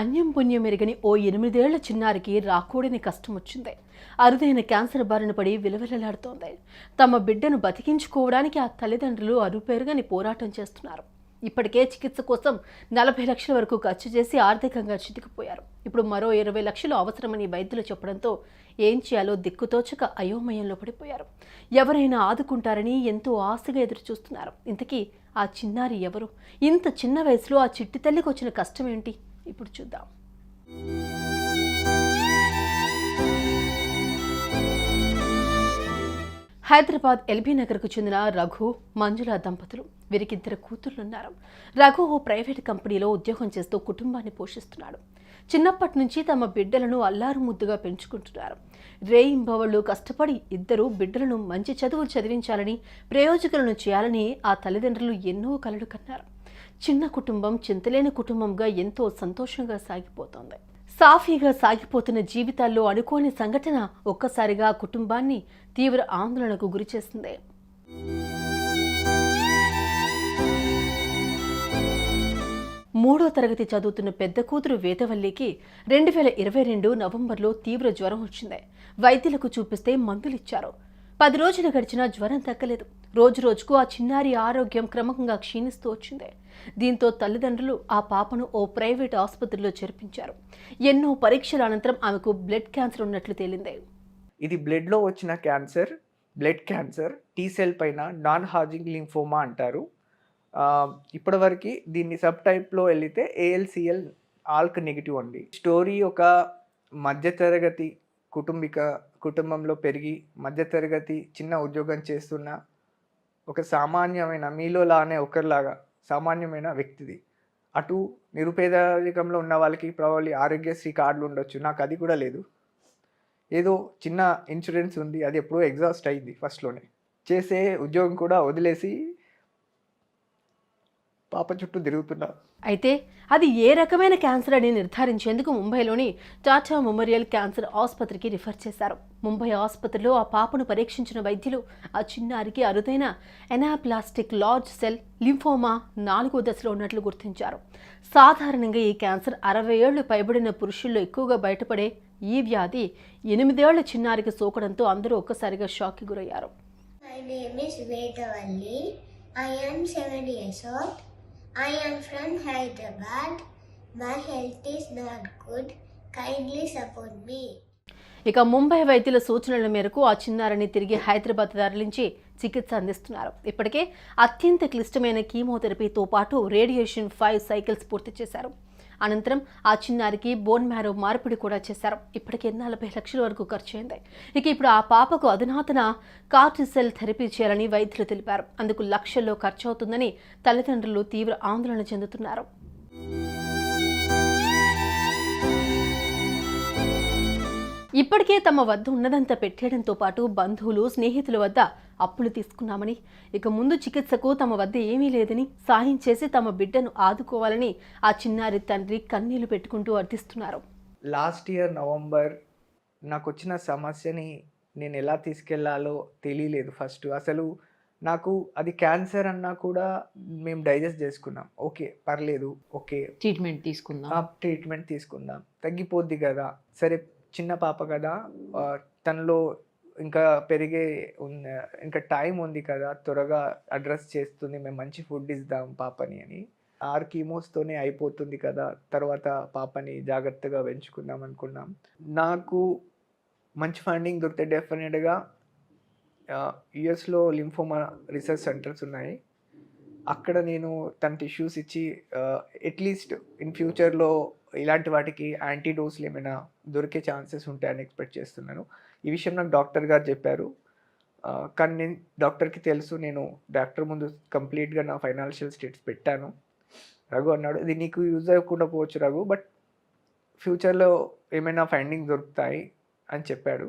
అన్యం పుణ్యం ఎరగని ఓ ఎనిమిదేళ్ళ చిన్నారికి రాకూడని కష్టం వచ్చింది అరుదైన క్యాన్సర్ బారిన పడి విలవిలలాడుతోంది. తమ బిడ్డను బతికించుకోవడానికి ఆ తల్లిదండ్రులు అరుపేరుగాని పోరాటం చేస్తున్నారు. ఇప్పటికే చికిత్స కోసం నలభై లక్షల వరకు ఖర్చు చేసి ఆర్థికంగా చితికిపోయారు. ఇప్పుడు మరో ఇరవై లక్షలు అవసరమని వైద్యులు చెప్పడంతో ఏం చేయాలో దిక్కుతోచక అయోమయంలో పడిపోయారు. ఎవరైనా ఆదుకుంటారని ఎంతో ఆశగా ఎదురు చూస్తున్నారు ఇంతకీ ఆ చిన్నారి ఎవరు? ఇంత చిన్న వయసులో ఆ చిట్టి తల్లికి వచ్చిన కష్టం ఏంటి ఇప్పుడు చూద్దాం. హైదరాబాద్ ఎల్బీ నగర్కు చెందిన రఘు మంజుల దంపతులు వీరికిద్దరు కూతుర్లున్నారు. రఘు ఓ ప్రైవేట్ కంపెనీలో ఉద్యోగం చేస్తూ కుటుంబాన్ని పోషిస్తున్నాడు. చిన్నప్పటి నుంచి తమ బిడ్డలను అల్లారు ముద్దుగా పెంచుకుంటున్నారు. రేయింబవళ్ళు కష్టపడి ఇద్దరు బిడ్డలను మంచి చదువులు చదివించాలని ప్రయోజకులను చేయాలని ఆ తల్లిదండ్రులు ఎన్నో కలలు కన్నారు. చిన్న కుటుంబం చింతలేని కుటుంబంగా ఎంతో సంతోషంగా సాగిపోతోంది. సాఫీగా సాగిపోతున్న జీవితాల్లో అనుకోని సంఘటన ఒక్కసారిగా కుటుంబాన్ని తీవ్ర ఆందోళనకు గురిచేసింది మూడో తరగతి చదువుతున్న పెద్ద కూతురు వేదవల్లికి రెండు వేల ఇరవై రెండు నవంబర్లో తీవ్ర జ్వరం వచ్చింది. వైద్యులకు చూపిస్తే మందులిచ్చారు. పది రోజులు గడిచినా జ్వరం తగ్గలేదు. రోజు రోజుకు ఆ చిన్నారి ఆరోగ్యం క్రమంగా క్షీణిస్తూ వచ్చింది. దీంతో తల్లిదండ్రులు ఆ పాపను ఓ ప్రైవేట్ ఆసుపత్రిలో చేర్పించారు. ఎన్నో పరీక్షల అనంతరం ఆమెకు బ్లడ్ క్యాన్సర్ ఉన్నట్లు తేలింది. ఇది బ్లడ్లో వచ్చిన cancer blood cancer T cell పైన నాన్ హాజింగ్ లింఫోమా అంటారు. ఇప్పటివరకు దీన్ని సబ్ టైప్లో వెళితే ఏఎల్సిఎల్ ఆల్క్ నెగిటివ్ అండి. స్టోరీ ఒక మధ్యతరగతి కుటుంబిక కుటుంబంలో పెరిగి మధ్యతరగతి చిన్న ఉద్యోగం చేస్తున్న ఒక సామాన్యమైన మీలో లానే ఒకరిలాగా సామాన్యమైన వ్యక్తిది. అటు నిరుపేదరికంలో ఉన్న వాళ్ళకి ప్రాబ్లీ ఆరోగ్యశ్రీ కార్డులు ఉండొచ్చు. నాకు అది కూడా లేదు. ఏదో చిన్న ఇన్సూరెన్స్ ఉంది. అది ఎప్పుడో ఎగ్జాస్ట్ అయింది ఫస్ట్లోనే చేసే ఉద్యోగం కూడా వదిలేసి పాప చుట్టూ తిరుగుతున్నా అయితే అది ఏ రకమైన క్యాన్సర్ అని నిర్ధారించేందుకు ముంబైలోని టాటా మెమోరియల్ క్యాన్సర్ ఆసుపత్రికి రిఫర్ చేశారు ముంబై ఆసుపత్రిలో ఆ పాపను పరీక్షించిన వైద్యులు ఆ చిన్నారికి అరుదైన ఎనాప్లాస్టిక్ లార్జ్ సెల్ లింఫోమా నాలుగో దశలో ఉన్నట్లు గుర్తించారు సాధారణంగా ఈ క్యాన్సర్ అరవై ఏళ్ళు పైబడిన పురుషుల్లో ఎక్కువగా బయటపడే ఈ వ్యాధి ఎనిమిదేళ్ళ చిన్నారికి సోకడంతో అందరూ ఒక్కసారిగా షాక్కి గురయ్యారు My name is Vedavalli. I am 7 years old. I am from Hyderabad. My health is not good. Kindly support me. ఇక ముంబై వైద్యుల సూచనల మేరకు ఆ చిన్నారిని తిరిగి హైదరాబాద్ తరలించి చికిత్స అందిస్తున్నారు ఇప్పటికే అత్యంత క్లిష్టమైన కీమోథెరపీతో పాటు రేడియేషన్ ఫైవ్ సైకిల్స్ పూర్తి చేశారు అనంతరం ఆ చిన్నారికి బోన్ మ్యారో మార్పిడి కూడా చేశారు. ఇప్పటికే నలభై లక్షల వరకు ఖర్చయింది. ఇక ఇప్పుడు ఆ పాపకు అధునాతన కార్టిసెల్ థెరపీ చేయాలని వైద్యులు తెలిపారు. అందుకు లక్షల్లో ఖర్చు అవుతుందని తల్లిదండ్రులు తీవ్ర ఆందోళన చెందుతున్నారు. ఇప్పటికే తమ వద్ద ఉన్నదంతా పెట్టేయడంతో పాటు బంధువులు స్నేహితుల వద్ద అప్పులు తీసుకున్నామని. ఇక ముందు చికిత్సకు తమ వద్ద ఏమీ లేదని సాయం చేసి తమ బిడ్డను ఆదుకోవాలని ఆ చిన్నారి తండ్రి కన్నీళ్ళు పెట్టుకుంటూ అర్థిస్తున్నారు. లాస్ట్ ఇయర్ నవంబర్ నాకు వచ్చిన సమస్యని నేను ఎలా తీసుకెళ్ళాలో తెలియలేదు ఫస్ట్. అసలు నాకు అది క్యాన్సర్ అన్నా కూడా మేము డైజెస్ట్ చేసుకున్నాం. ఓకే పర్లేదు ఓకే. ట్రీట్మెంట్ తీసుకుందాం. ఆ ట్రీట్మెంట్ తీసుకుందాం. తగ్గిపోద్ది కదా. సరే చిన్న పాప కదా. తనలో ఇంకా పెరిగే ఉన్న ఇంకా టైం ఉంది కదా త్వరగా అడ్రస్ చేస్తుంది మేము మంచి ఫుడ్ ఇద్దాం పాపని అని. ఆర్ కీమోస్తోనే అయిపోతుంది కదా తర్వాత పాపని జాగ్రత్తగా పెంచుకుందాం అనుకున్నాం. నాకు మంచి ఫండింగ్ దొరికితే డెఫినెట్గా యుఎస్లో లింఫోమా రీసెర్చ్ సెంటర్స్ ఉన్నాయి. అక్కడ నేను తన టిష్యూస్ ఇచ్చి అట్లీస్ట్ ఇన్ ఫ్యూచర్లో ఇలాంటి వాటికి యాంటీడోస్లు ఏమైనా దొరికే ఛాన్సెస్ ఉంటాయని ఎక్స్పెక్ట్ చేస్తున్నాను. ఈ విషయం నాకు డాక్టర్ గారు చెప్పారు. కానీ నేను డాక్టర్కి తెలుసు నేను డాక్టర్ ముందు కంప్లీట్గా నా ఫైనాన్షియల్ స్టేట్స్ పెట్టాను. రఘు అన్నాడు ఇది నీకు యూజ్ అవ్వకుండా పోవచ్చు రఘు బట్ ఫ్యూచర్లో ఏమైనా ఫైండింగ్ దొరుకుతాయి అని చెప్పాడు.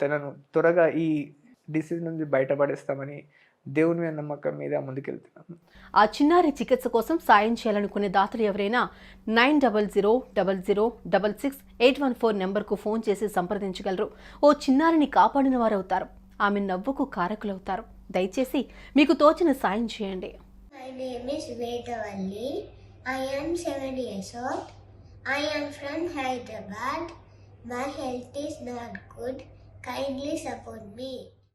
తనను త్వరగా ఈ డిసీజ్ నుంచి బయటపడేస్తామని దేవుని మీద నమ్మకం మీద ముందుకెళ్తున్నాను ఆ చిన్నారి చికిత్స కోసం సాయం చేయాలనుకునే దాతలు ఎవరైనా nine double zero double zero double six eight one four నెంబర్కు ఫోన్ చేసి సంప్రదించగలరు ఓ చిన్నారిని కాపాడిన వారవుతారు ఆమె నవ్వుకు కారకులవుతారు దయచేసి మీకు తోచిన సాయం చేయండి My name is Vedavalli. I am 7 years old. I am from Hyderabad. My health is not good. Kindly support me.